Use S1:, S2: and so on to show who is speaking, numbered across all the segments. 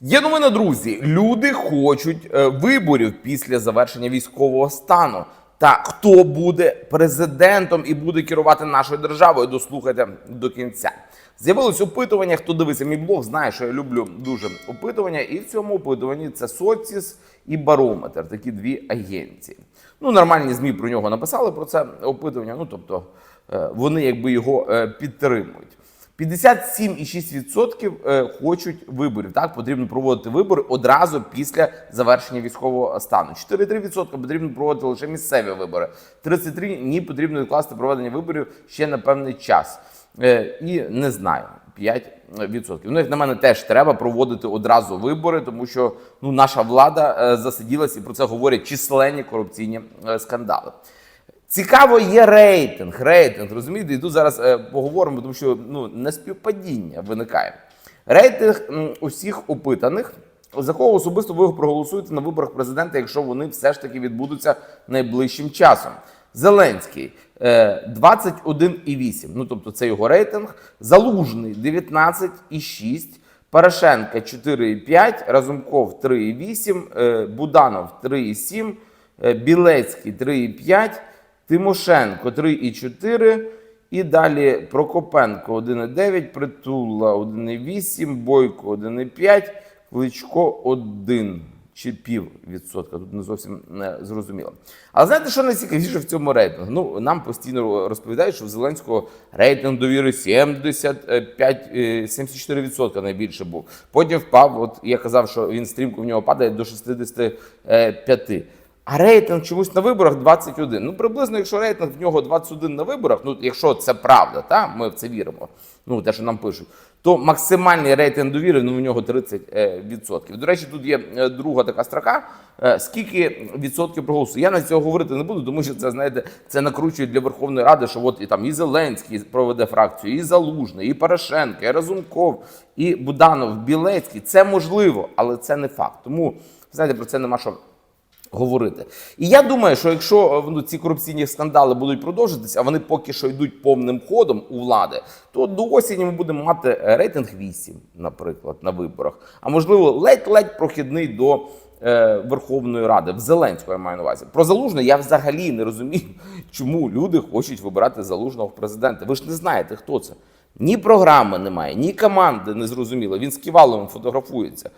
S1: Є новина, друзі. Люди хочуть е, виборів після завершення військового стану. Та хто буде президентом і буде керувати нашою державою? Дослухайте до кінця. З'явилось опитування. Хто дивиться мій блог, знає, що я люблю дуже опитування. І в цьому опитуванні це Соціс і Барометр, такі дві агенції. Ну, нормальні змі про нього написали про це опитування. Ну тобто е, вони якби його е, підтримують. 57,6% е, хочуть виборів. Так потрібно проводити вибори одразу після завершення військового стану. 4,3% потрібно проводити лише місцеві вибори. 33% ні потрібно відкласти проведення виборів ще на певний час. Е, І не знаю. 5%. Ну, як на мене, теж треба проводити одразу вибори, тому що ну, наша влада е, засиділась і про це говорять численні корупційні скандали. Цікаво є рейтинг. Рейтинг, розумієте? І тут зараз е, поговоримо, тому що ну, неспівпадіння виникає. Рейтинг усіх опитаних, за кого особисто ви проголосуєте на виборах президента, якщо вони все ж таки відбудуться найближчим часом. Зеленський е, 21,8. Ну тобто це його рейтинг. Залужний 19,6. Порошенка 4,5, Разумков 3,8, е, Буданов 3,7, е, Білецький 3,5, Тимошенко 3,4. І далі Прокопенко 1,9, Притула 1,8, Бойко 1,5, Кличко 1 чи пів відсотка. Тут не зовсім не зрозуміло. Але знаєте, що найцікавіше в цьому рейтингу? Ну, нам постійно розповідають, що в Зеленського рейтинг довіри 75, е, 74% найбільше був. Потім впав. От я казав, що він стрімко в нього падає до 65. А рейтинг чомусь на виборах 21. Ну, приблизно, якщо рейтинг в нього 21 на виборах, ну якщо це правда, та ми в це віримо. Ну, те, що нам пишуть, то максимальний рейтинг довіри ну, у нього 30%. До речі, тут є е, друга така строка. Е, Скільки відсотків проголосує? Я на цього говорити не буду, тому що це знаєте, це накручують для Верховної Ради, що от і там і Зеленський проведе фракцію, і Залужний, і Порошенко, і Разумков, і Буданов, Білецький. Це можливо, але це не факт. Тому знаєте, про це нема що говорити. І я думаю, що якщо ну, ці корупційні скандали будуть продовжитися, а вони поки що йдуть повним ходом у влади, то до осені ми будемо мати рейтинг 8, наприклад, на виборах. А можливо, ледь-ледь прохідний до е, Верховної Ради. В Зеленського я маю на увазі. Про залужного я взагалі не розумію, чому люди хочуть вибирати залужного в президенти. Ви ж не знаєте, хто це. Ні програми немає, ні команди не зрозуміло. Він з ківалом фотографується,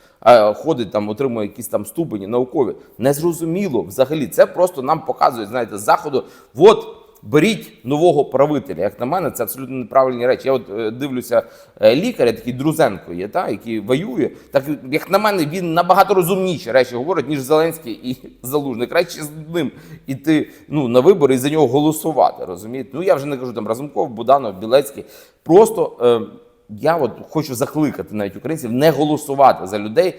S1: ходить там, отримує якісь там ступені наукові. Незрозуміло взагалі. Це просто нам показує, знаєте, заходу. От беріть нового правителя. Як на мене, це абсолютно неправильні речі. Я от е, дивлюся е, лікаря, такий Друзенко є, та, який воює. Так як на мене, він набагато розумніші речі говорить, ніж Зеленський і Залужний. Краще з ним іти ну, на вибори і за нього голосувати. Розумієте? Ну я вже не кажу там Разумков, Буданов, Білецький. Просто е, я от хочу закликати навіть українців не голосувати за людей,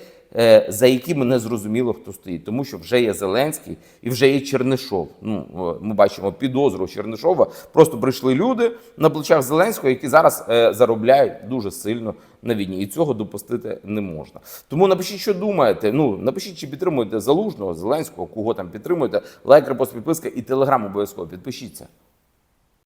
S1: за якими не зрозуміло, хто стоїть, тому що вже є Зеленський і вже є Чернишов. Ну е, ми бачимо підозру Чернишова. Просто прийшли люди на плечах Зеленського, які зараз е, заробляють дуже сильно на війні, і цього допустити не можна. Тому напишіть, що думаєте. Ну напишіть, чи підтримуєте залужного, Зеленського, кого там підтримуєте. Лайк, репост, підписка і телеграм обов'язково підпишіться.